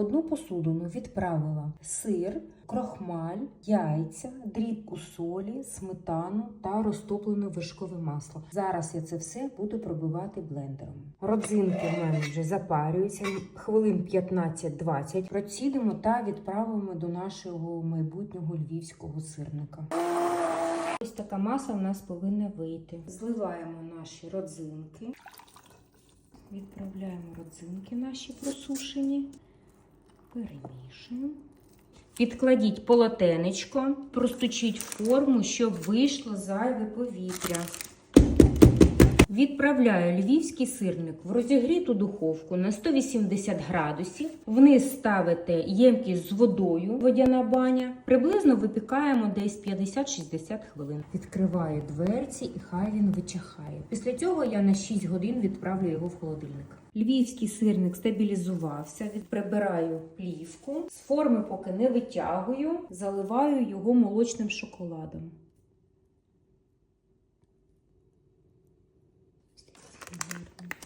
одну посудину відправила сир, крохмаль, яйця, дрібку солі, сметану та розтоплене вершкове масло. Зараз я це все буду пробивати блендером. Родзинки в мене вже запарюються хвилин 15-20. Процідимо та відправимо до нашого майбутнього львівського сирника. Ось така маса у нас повинна вийти. Зливаємо наші родзинки. Відправляємо родзинки наші просушені. Перемішуємо. Підкладіть полотенечко, простучіть форму, щоб вийшло зайве повітря. Відправляю львівський сирник в розігріту духовку на 180 градусів. Вниз ставите ємкість з водою, водяна баня. Приблизно випікаємо десь 50-60 хвилин. Відкриваю дверці і хай він вичахає. Після цього я на 6 годин відправлю його в холодильник. Львівський сирник стабілізувався. Прибираю плівку. З форми поки не витягую, заливаю його молочним шоколадом. Thank you.